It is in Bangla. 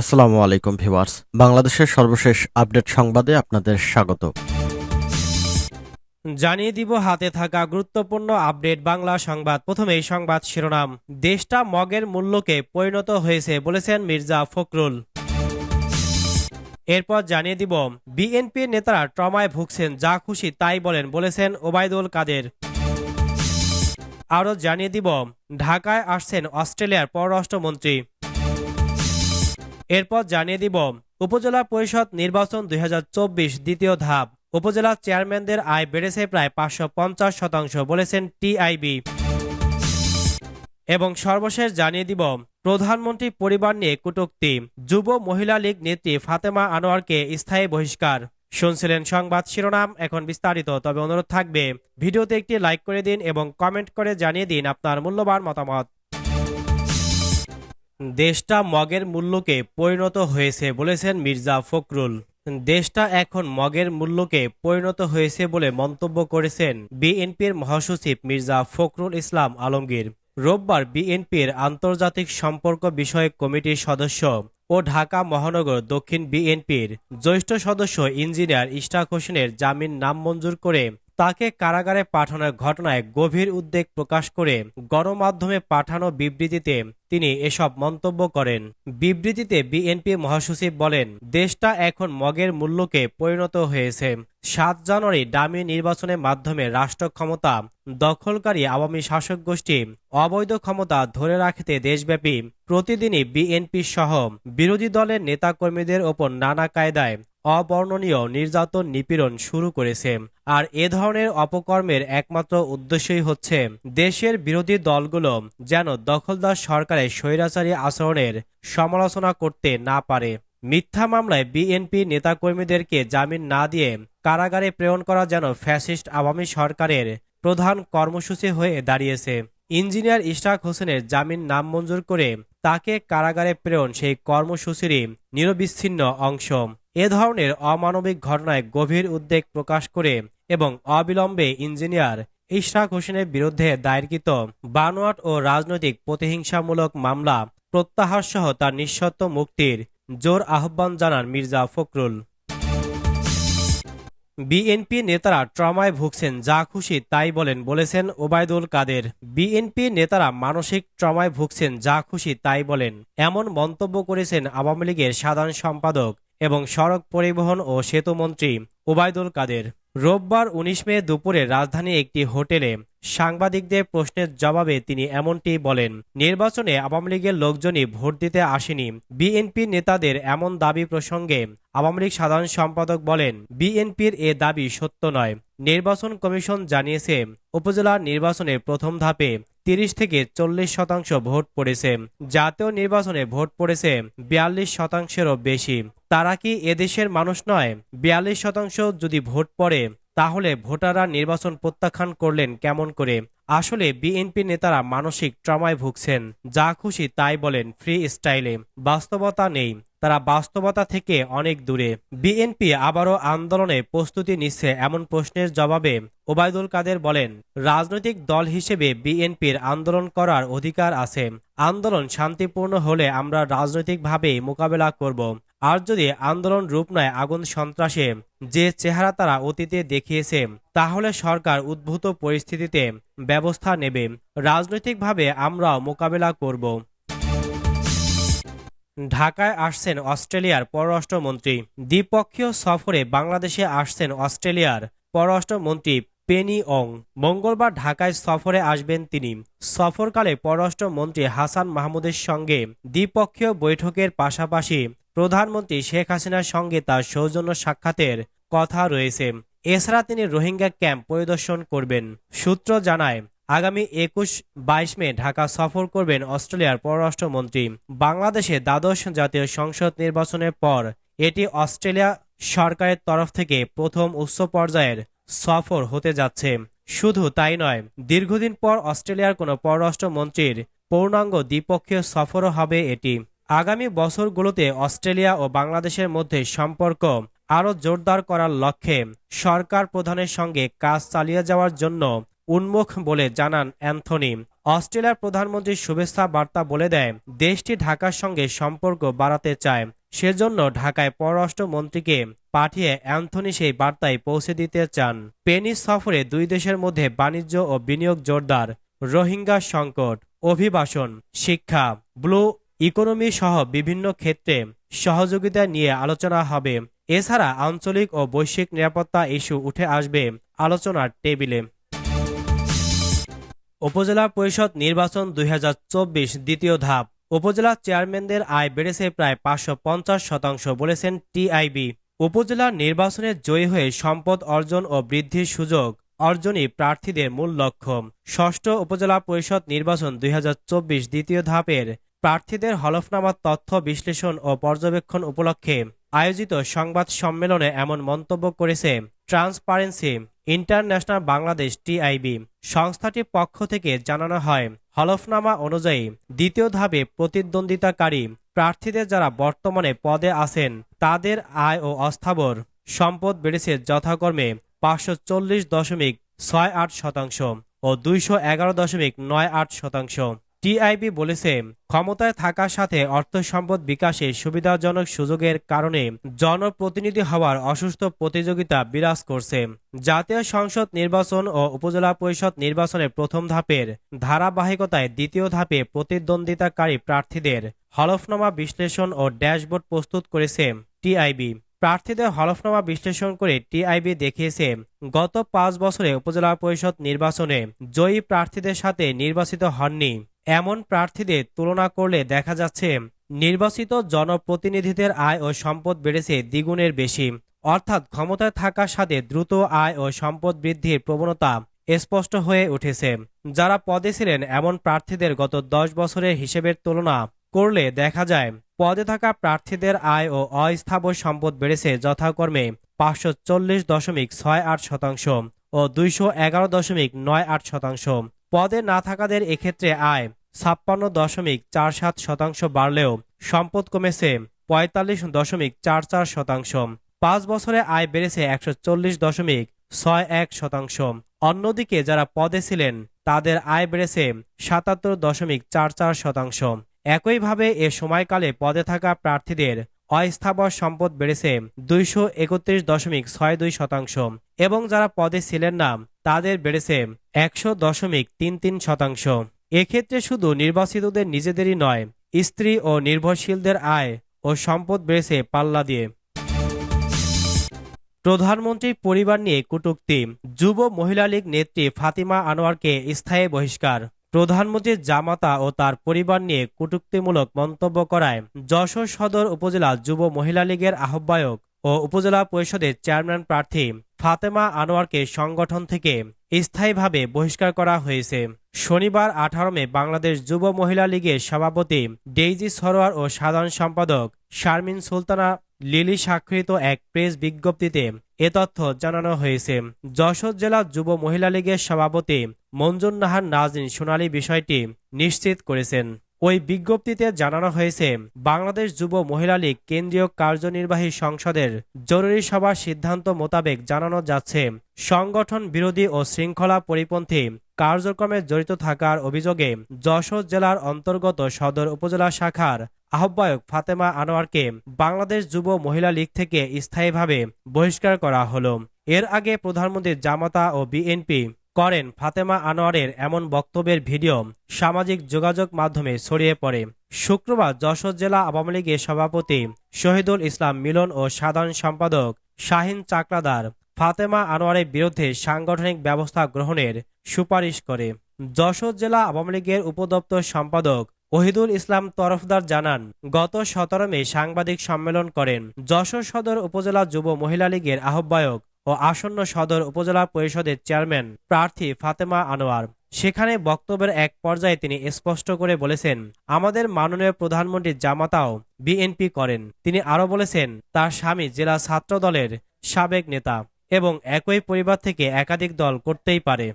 আসসালামু আলাইকুম ভিউয়ার্স। বাংলাদেশের সর্বশেষ আপডেট সংবাদে আপনাদের স্বাগত। জানিয়ে দিব হাতে থাকা গুরুত্বপূর্ণ আপডেট বাংলা সংবাদ। প্রথমেই সংবাদ শিরোনাম। দেশটা মগের মূল্যকে পরিণত হয়েছে বলেছেন মির্জা ফখরুল। এরপর জানিয়ে দিব, বিএনপির নেতারা ট্রমায় ভুগছেন, যা খুশি তাই বলেন বলেছেন ওবায়দুল কাদের। আরও জানিয়ে দিব, ঢাকায় আসছেন অস্ট্রেলিয়ার পররাষ্ট্রমন্ত্রী। এরপর জানিয়ে দিব উপজেলা পরিষদ নির্বাচন দুই হাজার চব্বিশ দ্বিতীয় ধাপ। উপজেলা চেয়ারম্যানদের আয় বেড়েছে প্রায় পাঁচশো পঞ্চাশ শতাংশ বলেছেন টিআইবি এবং সর্বশেষ জানিয়ে দিব প্রধানমন্ত্রী পরিবার নিয়ে কটূক্তি। যুব মহিলা লীগ নেত্রী ফাতেমা আনোয়ারকে স্থায়ী বহিষ্কার। শুনছিলেন সংবাদ শিরোনাম, এখন বিস্তারিত। তবে অনুরোধ থাকবে, ভিডিওতে একটি লাইক করে দিন এবং কমেন্ট করে জানিয়ে দিন আপনার মূল্যবান মতামত। দেশটা মগের মূল্যকে পরিণত হয়েছে বলেছেন মির্জা ফখরুল। দেশটা এখন মগের মূল্যকে পরিণত হয়েছে বলে মন্তব্য করেছেন বিএনপির মহাসচিব মির্জা ফখরুল ইসলাম আলমগীর। রোববার বিএনপির আন্তর্জাতিক সম্পর্ক বিষয়ক কমিটির সদস্য ও ঢাকা মহানগর দক্ষিণ বিএনপির জ্যেষ্ঠ সদস্য ইঞ্জিনিয়ার ইশতাক হোসেনের জামিন নামঞ্জুর করে তাকে কারাগারে পাঠানোর ঘটনায় গভীর উদ্বেগ প্রকাশ করে গণমাধ্যমে পাঠানো বিবৃতিতে তিনি এসব মন্তব্য করেন। বিবৃতিতে বিএনপি মহাসচিব বলেন, দেশটা এখন মগের মূল্যকে পরিণত হয়েছে। সাত জানুয়ারি ডামি নির্বাচনের মাধ্যমে রাষ্ট্র ক্ষমতা দখলকারী আওয়ামী শাসক গোষ্ঠী অবৈধ ক্ষমতা ধরে রাখতে দেশব্যাপী প্রতিদিনই বিএনপি সহ বিরোধী দলের নেতাকর্মীদের ওপর নানা কায়দায় অবর্ণনীয় নির্যাতন নিপীড়ন শুরু করেছে। আর এ ধরনের অপকর্মের একমাত্র উদ্দেশ্যই হচ্ছে দেশের বিরোধী দলগুলো যেন দখলদার সরকারের স্বৈরাচারী আচরণের সমালোচনা করতে না পারে। মিথ্যা মামলায় বিএনপি নেতাকর্মীদেরকে জামিন না দিয়ে কারাগারে প্রেরণ করা যেন ফ্যাসিস্ট আওয়ামী সরকারের প্রধান কর্মসূচি হয়ে দাঁড়িয়েছে। ইঞ্জিনিয়ার ইশরাক হোসেনের জামিন নামঞ্জুর করে তাকে কারাগারে প্রেরণ সেই কর্মসূচিরই নিরবিচ্ছিন্ন অংশ। এ ধরনের অমানবিক ঘটনায় গভীর উদ্বেগ প্রকাশ করে এবং অবিলম্বে ইঞ্জিনিয়ার ইশরাক হোসেনের বিরুদ্ধে দায়েরকৃত বানোয়াট ও রাজনৈতিক প্রতিহিংসামূলক মামলা প্রত্যাহার সহ তার নিঃশর্ত মুক্তির জোর আহ্বান জানান মির্জা ফখরুল। বিএনপি নেতারা ট্রমায় ভুগছেন, যা খুশি তাই বলেন, বলেছেন ওবায়দুল কাদের। বিএনপি নেতারা মানসিক ট্রমায় ভুগছেন, যা খুশি তাই বলেন। এমন মন্তব্য করেছেন আওয়ামী লীগের সাধারণ সম্পাদক এবং সড়ক পরিবহন ও সেতুমন্ত্রী ওবায়দুল কাদের। রোববার উনিশ মে দুপুরে রাজধানী একটি হোটেলে সাংবাদিকদের প্রশ্নের জবাবে তিনি এমনটি বলেন, নির্বাচনে আওয়ামী লীগের লোকজনই ভোট দিতে আসেনি। বিএনপি নেতাদের এমন দাবি প্রসঙ্গে আওয়ামী লীগ সাধারণ সম্পাদক বলেন, বিএনপির এ দাবি সত্য নয়। নির্বাচন কমিশন জানিয়েছে উপজেলার নির্বাচনের প্রথম ধাপে তিরিশ থেকে চল্লিশ শতাংশ ভোট পড়েছে। জাতীয় নির্বাচনে ভোট পড়েছে বিয়াল্লিশ শতাংশেরও বেশি। তারা কি এদেশের মানুষ নয়? বিয়াল্লিশ শতাংশ যদি ভোট পড়ে, তাহলে ভোটাররা নির্বাচন প্রত্যাখ্যান করলেন কেমন করে? আসলে বিএনপি নেতারা মানসিক ট্রমায় ভুগছেন। যা খুশি তাই বলেন ফ্রি স্টাইলে। বাস্তবতা নেই। তারা বাস্তবতা থেকে অনেক দূরে। বিএনপি আবারও আন্দোলনে প্রস্তুতি নিচ্ছে এমন প্রশ্নের জবাবে ওবায়দুল কাদের বলেন, রাজনৈতিক দল হিসেবে বিএনপির আন্দোলন করার অধিকার আছে। আন্দোলন শান্তিপূর্ণ হলে আমরা রাজনৈতিকভাবে মোকাবেলা করব। আর যদি আন্দোলন রূপ নেয় আগুন সন্ত্রাসে, যে চেহারা তারা অতীতে দেখিয়েছে, তাহলে সরকার উদ্ভূত পরিস্থিতিতে ব্যবস্থা নেবে। রাজনৈতিকভাবে আমরাও মোকাবেলা করব। ঢাকায় আসছেন অস্ট্রেলিয়ার পররাষ্ট্রমন্ত্রী। দ্বিপক্ষীয় সফরে বাংলাদেশে আসছেন অস্ট্রেলিয়ার পররাষ্ট্রমন্ত্রী পেনি অং মঙ্গলবার ঢাকায় সফরে আসবেন তিনি। সফরকালে পররাষ্ট্রমন্ত্রী হাসান মাহমুদের সঙ্গে দ্বিপক্ষীয় বৈঠকের পাশাপাশি প্রধানমন্ত্রী শেখ হাসিনার সঙ্গে তার সৌজন্য সাক্ষাতের কথা রয়েছে। এছাড়া তিনি রোহিঙ্গা ক্যাম্প পরিদর্শন করবেন। সূত্র জানায় আগামী একুশ বাইশ মে ঢাকা সফর করবেন অস্ট্রেলিয়ার পররাষ্ট্রমন্ত্রী। বাংলাদেশে দ্বাদশ জাতীয় সংসদ নির্বাচনের পর এটি অস্ট্রেলিয়া সরকারের তরফ থেকে প্রথম উচ্চ পর্যায়ের সফর হতে যাচ্ছে। শুধু তাই নয়, দীর্ঘদিন পর অস্ট্রেলিয়ার কোনো পররাষ্ট্রমন্ত্রীর পূর্ণাঙ্গ দ্বিপক্ষীয় সফরও হবে এটি। আগামী বছরগুলোতে অস্ট্রেলিয়া ও বাংলাদেশের মধ্যে সম্পর্ক আরও জোরদার করার লক্ষ্যে সরকার প্রধানের সঙ্গে কাজ চালিয়ে যাওয়ার জন্য উন্মুখ বলে জানান অ্যান্থনি। অস্ট্রেলিয়ার প্রধানমন্ত্রীর শুভেচ্ছা বার্তা বলে দেয়, দেশটি ঢাকার সঙ্গে সম্পর্ক বাড়াতে চায়। সেজন্য ঢাকায় পররাষ্ট্রমন্ত্রীকে পাঠিয়ে অ্যান্থনি সেই বার্তায় পৌঁছে দিতে চান। পেনিস সফরে দুই দেশের মধ্যে বাণিজ্য ও বিনিয়োগ জোরদার। রোহিঙ্গা সংকট, অভিবাসন, শিক্ষা, ব্লু ইকোনমি সহ বিভিন্ন ক্ষেত্রে সহযোগিতা নিয়ে আলোচনা হবে। এছাড়া আঞ্চলিক ও বৈশ্বিক নিরাপত্তা ইস্যু উঠে আসবে আলোচনার টেবিলে। উপজেলা পরিষদ নির্বাচন দুই হাজার চব্বিশ দ্বিতীয় ধাপ। উপজেলা চেয়ারম্যানদের আয় বেড়েছে প্রায় পাঁচশো পঞ্চাশ শতাংশ বলেছেন টিআইবি। উপজেলা নির্বাচনে জয়ী হয়ে সম্পদ অর্জন ও বৃদ্ধির সুযোগ অর্জনই প্রার্থীদের মূল লক্ষ্য। ষষ্ঠ উপজেলা পরিষদ নির্বাচন দুই হাজার চব্বিশ দ্বিতীয় ধাপের প্রার্থীদের হলফনামার তথ্য বিশ্লেষণ ও পর্যবেক্ষণ উপলক্ষে আয়োজিত সংবাদ সম্মেলনে এমন মন্তব্য করেছে ট্রান্সপারেন্সি ইন্টারন্যাশনাল বাংলাদেশ টিআইবি সংস্থাটির পক্ষ থেকে জানানো হয়, হলফনামা অনুযায়ী দ্বিতীয় ধাপে প্রতিদ্বন্দ্বিতাকারী প্রার্থীদের যারা বর্তমানে পদে আছেন, তাদের আয় ও অস্থাবর সম্পদ বেড়েছে যথাক্রমে পাঁচশো চল্লিশ দশমিক ছয় আট শতাংশ ও দুইশো এগারো দশমিক নয় আট শতাংশ। টিআইবি বলেছে, ক্ষমতায় থাকার সাথে অর্থ সম্পদ বিকাশে সুবিধাজনক সুযোগের কারণে জনপ্রতিনিধি হওয়ার অসুস্থ প্রতিযোগিতা বিরাজ করছে। জাতীয় সংসদ নির্বাচন ও উপজেলা পরিষদ নির্বাচনের প্রথম ধাপের ধারাবাহিকতায় দ্বিতীয় ধাপে প্রতিদ্বন্দ্বিতাকারী প্রার্থীদের হলফনামা বিশ্লেষণ ও ড্যাশবোর্ড প্রস্তুত করেছে টিআইবি। প্রার্থীদের হলফনামা বিশ্লেষণ করে টিআইবি দেখিয়েছে, গত পাঁচ বছরে উপজেলা পরিষদ নির্বাচনে জয়ী প্রার্থীদের সাথে নির্বাচিত হননি। এমন প্রার্থীদের তুলনা করলে দেখা যাচ্ছে নির্বাচিত জনপ্রতিনিধিদের আয় ও সম্পদ বেড়েছে দ্বিগুণের বেশি। অর্থাৎ ক্ষমতায় থাকার সাথে দ্রুত আয় ও সম্পদ বৃদ্ধির প্রবণতা স্পষ্ট হয়ে উঠেছে। যারা পদে ছিলেন এমন প্রার্থীদের গত দশ বছরের হিসেবের তুলনা করলে দেখা যায় পদে থাকা প্রার্থীদের আয় ও অস্থাবর সম্পদ বেড়েছে যথাক্রমে পাঁচশো চল্লিশ দশমিক ছয় আট শতাংশ ও দুইশো এগারো দশমিক নয় আট শতাংশ। পদে না থাকাদের এক্ষেত্রে আয় ছাপ্পান্ন দশমিক চার সাত শতাংশ বাড়লেও সম্পদ কমেছে পঁয়তাল্লিশ দশমিক চার চার শতাংশ। পাঁচ বছরে আয় বেড়েছে একশো চল্লিশ দশমিক ছয় এক শতাংশ। অন্যদিকে যারা পদে ছিলেন, তাদের আয় বেড়েছে সাতাত্তর দশমিক চার চার শতাংশ। একইভাবে এ সময়কালে পদে থাকা প্রার্থীদের অস্থাবর সম্পদ বেড়েছে দুইশো একত্রিশ দশমিক ছয় দুই শতাংশ। এবং যারা পদে ছিলেন না তাদের বেড়েছে একশো দশমিক তিন তিন শতাংশ। এক্ষেত্রে শুধু নির্বাচিতদের নিজেদেরই নয়, স্ত্রী ও নির্ভরশীলদের আয় ও সম্পদ বেড়েছে পাল্লা দিয়ে। প্রধানমন্ত্রীর পরিবার নিয়ে কটূক্তি। যুব মহিলা লীগ নেত্রী ফাতিমা আনোয়ারকে স্থায়ী বহিষ্কার। প্রধানমন্ত্রীর জামাতা ও তার পরিবার নিয়ে কটূক্তিমূলক মন্তব্য করায় যশোর সদর উপজেলা যুব মহিলা লীগের আহ্বায়ক ও উপজেলা পরিষদের চেয়ারম্যান প্রার্থী ফাতেমা আনোয়ারকে সংগঠন থেকে স্থায়ীভাবে বহিষ্কার করা হয়েছে। শনিবার আঠারো মে বাংলাদেশ যুব মহিলা লীগের সভাপতি ডেইজি সরোয়ার ও সাধারণ সম্পাদক শারমিন সুলতানা লিলি স্বাক্ষরিত এক প্রেস বিজ্ঞপ্তিতে এ তথ্য জানানো হয়েছে। যশোর জেলা যুব মহিলা লীগের সভাপতি মঞ্জুর নাহার নাজিন সোনালী বিষয়টি নিশ্চিত করেছেন। ওই বিজ্ঞপ্তিতে জানানো হয়েছে, বাংলাদেশ যুব মহিলা লীগ কেন্দ্রীয় কার্যনির্বাহী সংসদের জরুরি সভার সিদ্ধান্ত মোতাবেক জানানো যাচ্ছে। সংগঠন বিরোধী ও শৃঙ্খলা পরিপন্থী কার্যক্রমে জড়িত থাকার অভিযোগে যশোর জেলার অন্তর্গত সদর উপজেলা শাখার আহ্বায়ক ফাতেমা আনোয়ারকে বাংলাদেশ যুব মহিলা লীগ থেকে স্থায়ীভাবে বহিষ্কার করা হলো। এর আগে প্রধানমন্ত্রী জামাতা ও বিএনপি করেন ফাতেমা আনোয়ারের এমন বক্তব্যের ভিডিও সামাজিক যোগাযোগ মাধ্যমে ছড়িয়ে পড়ে। শুক্রবার যশোর জেলা আওয়ামী লীগের সভাপতি শহীদুল ইসলাম মিলন ও সাধারণ সম্পাদক শাহিন চাকলাদার ফাতেমা আনোয়ারের বিরুদ্ধে সাংগঠনিক ব্যবস্থা গ্রহণের সুপারিশ করে। যশোর জেলা আওয়ামী লীগের উপদপ্তর সম্পাদক ওহিদুল ইসলাম তরফদার জানান, গত সতেরো মে সাংবাদিক সম্মেলন করেন যশোর সদর উপজেলা যুব মহিলা লীগের আহ্বায়ক ও আসন্ন সদর উপজেলা পরিষদের চেয়ারম্যান প্রার্থী ফাতেমা আনোয়ার। সেখানে বক্তব্যের এক পর্যায়ে তিনি স্পষ্ট করে বলেছেন, আমাদের মাননীয় প্রধানমন্ত্রী জামাতাও বিএনপি করেন। তিনি আরও বলেছেন, তার স্বামী জেলা ছাত্র দলের সাবেক নেতা এবং একই পরিবার থেকে একাধিক দল করতেই পারে।